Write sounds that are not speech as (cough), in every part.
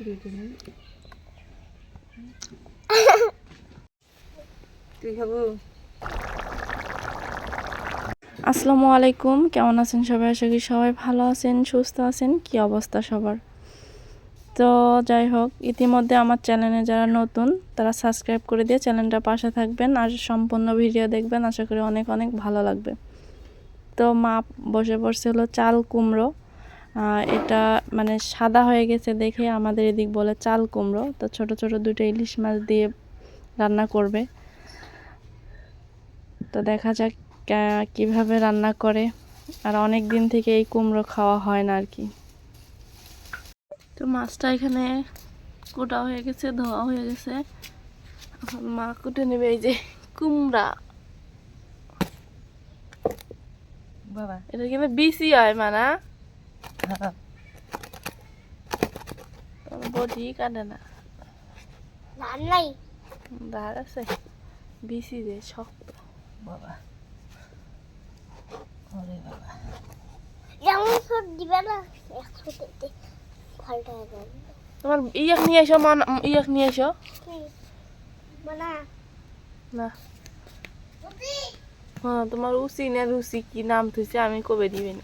(laughs) আসসালামু আলাইকুম, কেমন আছেন সবাই? আশা করি সবাই ভালো আছেন, সুস্থ আছেন। কি অবস্থা সবার? তো যাই হোক, ইতিমধ্যে আমার চ্যানেলে যারা নতুন, তারা সাবস্ক্রাইব করে দিয়ে চ্যানেলটা পাশে থাকবেন আর সম্পূর্ণ ভিডিও দেখবেন। আশা করি অনেক অনেক ভালো লাগবে। তো মা বসে বসে হলো চাল কুমড়ো। এটা মানে সাদা হয়ে গেছে দেখে আমাদের এদিক বলে চাল কুমড়ো। তো ছোট ছোট দুটো ইলিশ মাছ দিয়ে রান্না করবে। তো দেখা যাক কীভাবে রান্না করে। আর অনেক দিন থেকে এই কুমড়ো খাওয়া হয় না আর কি। তো মাছটা এখানে কোটা হয়ে গেছে ধোয়া হয়ে গেছে। এখন মা কুটে নেবে এই যে কুমড়া। বাবা। এটা কিন্তু বিসি হয় মানা। বডি কাটে না। রান্নাই ধার আছে। বিসি শক্ত বাবা। ওরে বাবা। যেমন সব দিবে না। একসাথে ফলটা তোমার ইয়াক নিয়ে এসো মন ইয়াক নিয়ে এসো মানে না। হ্যাঁ তোমার উসি না রুচি কি নাম থুইছে আমি কবে দিবেন।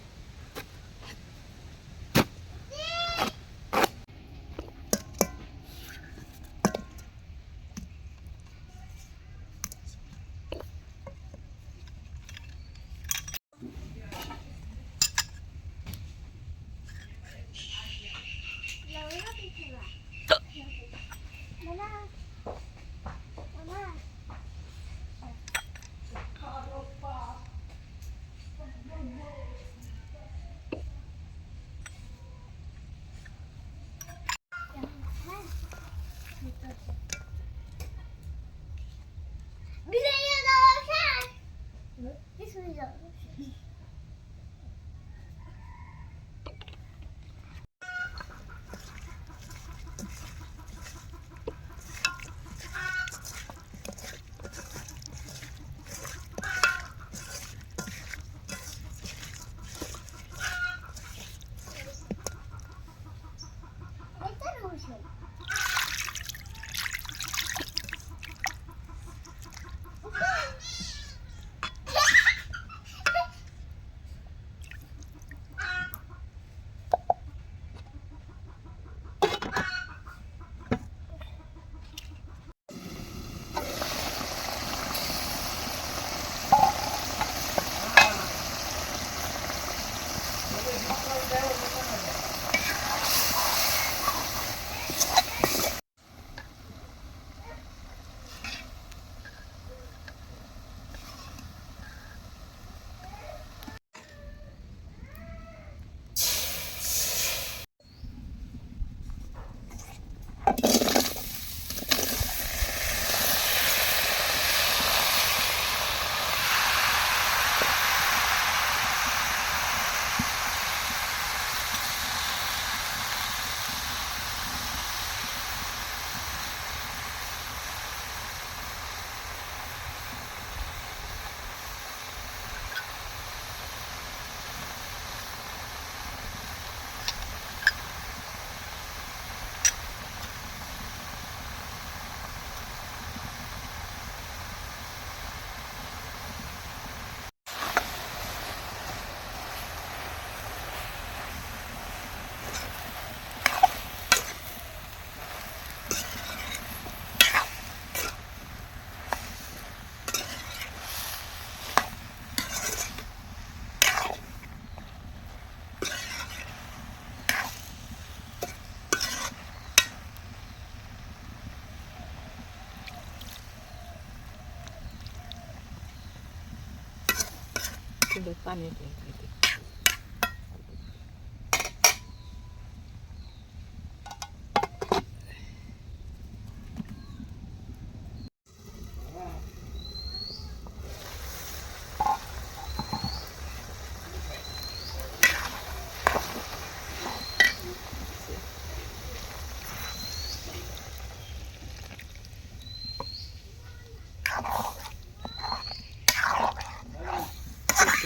কিন্তু পানি দিয়ে দিতে।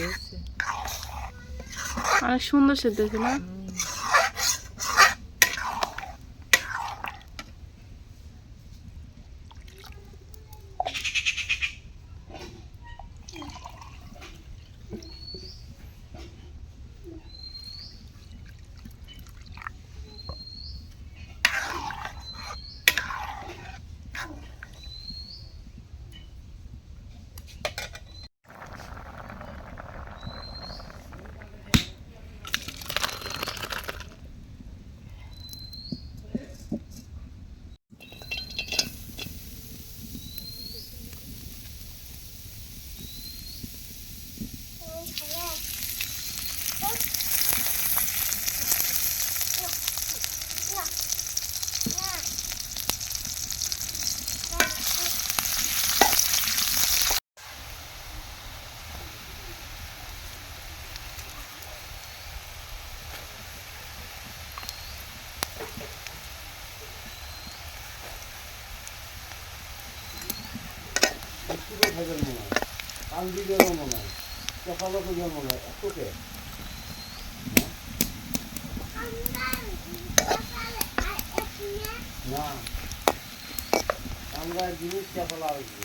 হয়েছে। অনেক সুন্দর সেদ্ধ না? পুরো ভাইদের মনে হয়। কান্দিদেরও মনে হয়। কপালকের মনে হয় এতকে না। আমরা জিনিস চাপালা হয়েছি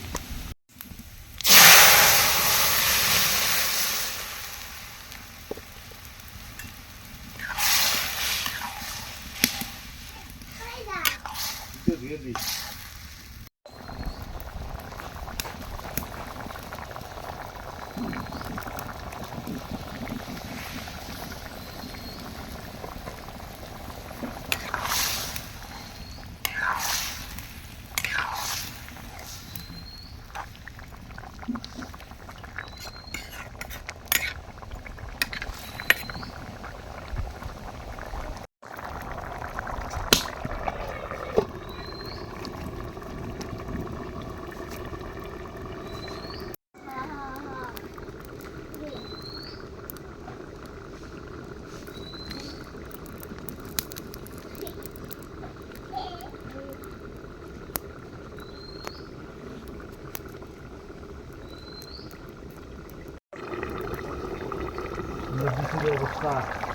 দিয়ে দিই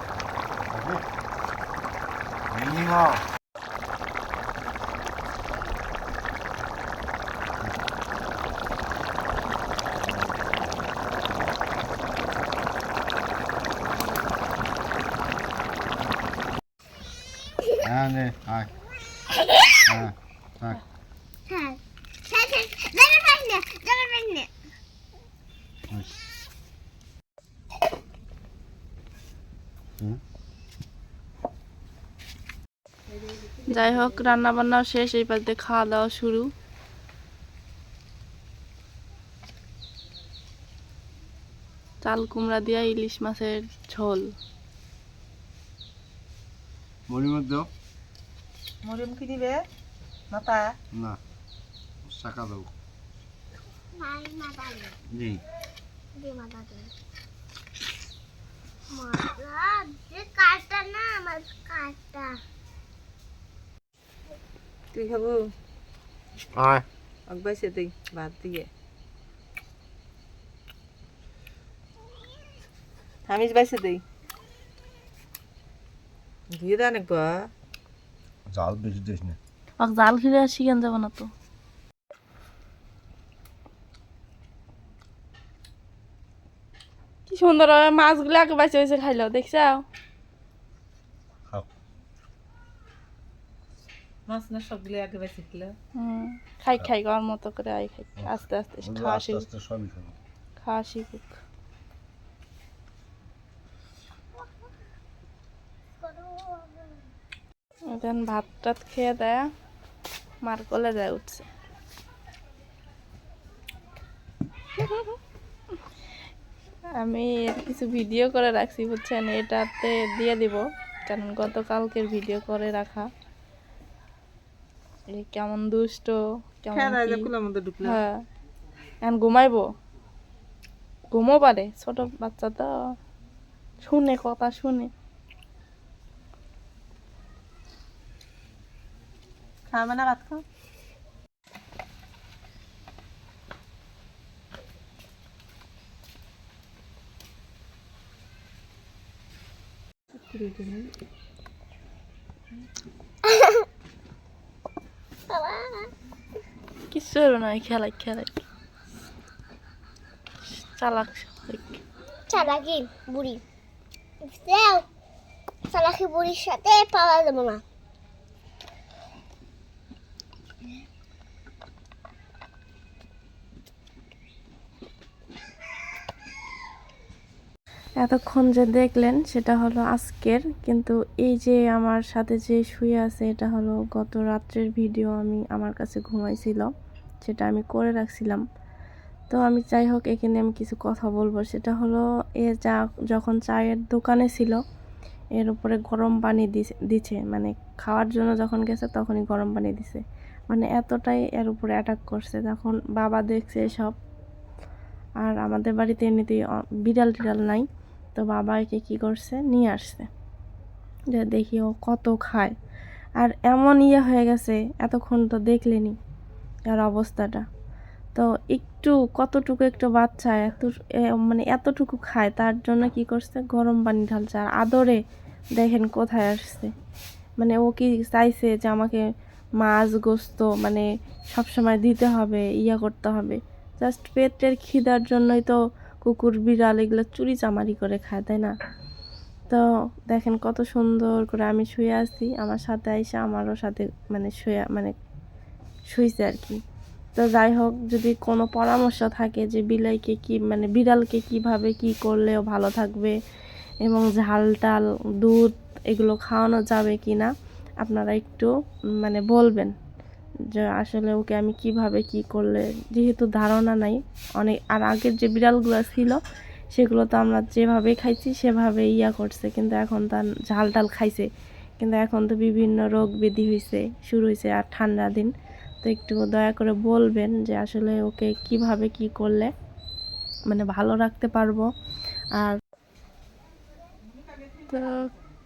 নদীর অবস্থা মিনিমাম হ্যাঁ নে আয় হ্যাঁ থাক হ্যাঁ হ্যাঁ হ্যাঁ যাবে পাই না যাবে পাই না হুম যাই হোক রান্না বান্না শেষ এই পাশে খাওয়া দাওয়া শুরু। চাল কুমড়া দিয়া ইলিশ মাছের ঝোল। দাও। মরিয়ম কি দিবে? মাথা না শাখা দাও। জি। মাথা দে মাথা যে কাটা না আমার কাটা তুই খাব? আয়। অগবাইছে তুই ভাত দিয়ে। হামিজ বাইছে তুই। ধুয়ে দেন একবার জাল বেশি দিস না। জাল আর শিখান যাবে না তো? কি সুন্দর মাছগুলো আগে বাঁচে বাঁচে খাইলো দেখছাও মাছ না সবগুলো আগে দিল হুম খাই খাই গর মতো করে আই খাই। আস্তে আস্তে খাওয়া আস্তে শিখুক। খাওয়া শিখুক। এখন ভাত টাত খেয়ে দেয় মার কোলে যায় উঠছে। আমি এর কিছু ভিডিও করে রাখছি বুঝছেন? এটাতে দিয়ে দিব কারণ গতকালকের ভিডিও করে রাখা। এই কেমন দুষ্ট কেমন হ্যাঁ হ্যাঁ। এখন ঘুমাইবো? ঘুমো পারে ছোট বাচ্চা তো। শুনে কথা শুনে। খাবে না ভাত খাও কিচ্ছু হলো না এই খেলাই চালাক শালাক। চালাকি বুড়ি। চালাকি বুড়ির সাথে পাওয়া যাবে না। এতক্ষণ যে দেখলেন, সেটা হলো আজকের। কিন্তু এই যে আমার সাথে যে শুয়ে আছে, এটা হলো গত রাত্রের ভিডিও আমি আমার কাছে ঘুমাইছিল, সেটা আমি করে রাখছিলাম। তো আমি যাই হোক, এখানে আমি কিছু কথা বলব। সেটা হলো, এ যা যখন চায়ের দোকানে ছিল, এর উপরে গরম পানি দিছে দিছে। মানে খাওয়ার জন্য যখন গেছে, তখনই গরম পানি দিছে। মানে এতটাই এর উপরে অ্যাটাক করছে। তখন বাবা দেখছে সব আর আমাদের বাড়িতে এমনিতেই বিড়াল টিড়াল নাই। তো বাবা একে কী করছে? নিয়ে আসছে। যে দেখি ও কত খায়। আর এমন ইয়ে হয়ে গেছে, এতক্ষণ তো দেখলেনি আর অবস্থাটা। তো একটু, কতটুকু একটু বাচ্চা, এত মানে এতটুকু খায়, তার জন্য কি করছে? গরম পানি ঢালছে। আর আদরে দেখেন কোথায় আসছে। মানে ও কি চাইছে যে আমাকে মাছ, গোস্ত মানে সবসময় দিতে হবে, ইয়া করতে হবে। জাস্ট পেটের খিদার জন্যই তো কুকুর, বিড়াল এগুলো চুরি চামারি করে খায়, তাই না? তো দেখেন কত সুন্দর করে আমি শুয়ে আছি। আমার সাথে আইসা আমারও সাথে মানে শুয়ে মানে শুইছে আর কি। তো যাই হোক, যদি কোনো পরামর্শ থাকে যে বিলাইকে কি মানে বিড়ালকে কীভাবে কি করলেও ভালো থাকবে এবং ঝাল টাল, দুধ এগুলো খাওয়ানো যাবে কি না আপনারা একটু মানে বলবেন। যে আসলে ওকে আমি কীভাবে কি করলে, যেহেতু ধারণা নাই, অনেক, আর আগের যে বিড়ালগুলো ছিল, সেগুলো তো আমরা যেভাবে খাইছি, সেভাবে ইয়া করছে, কিন্তু এখন তার ঝাল টাল খাইছে। কিন্তু এখন তো বিভিন্ন রোগ ব্যাধি হয়েছে শুরু হয়েছে আর ঠান্ডা দিন। তো একটু দয়া করে বলবেন যে আসলে ওকে কীভাবে কি করলে মানে ভালো রাখতে পারব। আর তো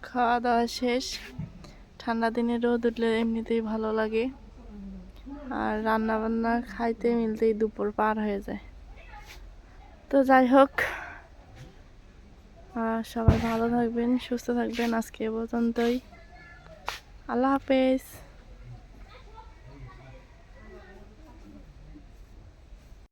খাওয়া দাওয়া শেষ। ঠান্ডা দিনে রোদ উঠলে এমনিতেই ভালো লাগে। আর রান্না বান্না খাইতে মিলতেই দুপুর পার হয়ে যায়। তো যাই হোক আর সবাই ভালো থাকবেন, সুস্থ থাকবেন আজকে পর্যন্তই। আল্লাহ হাফেজ।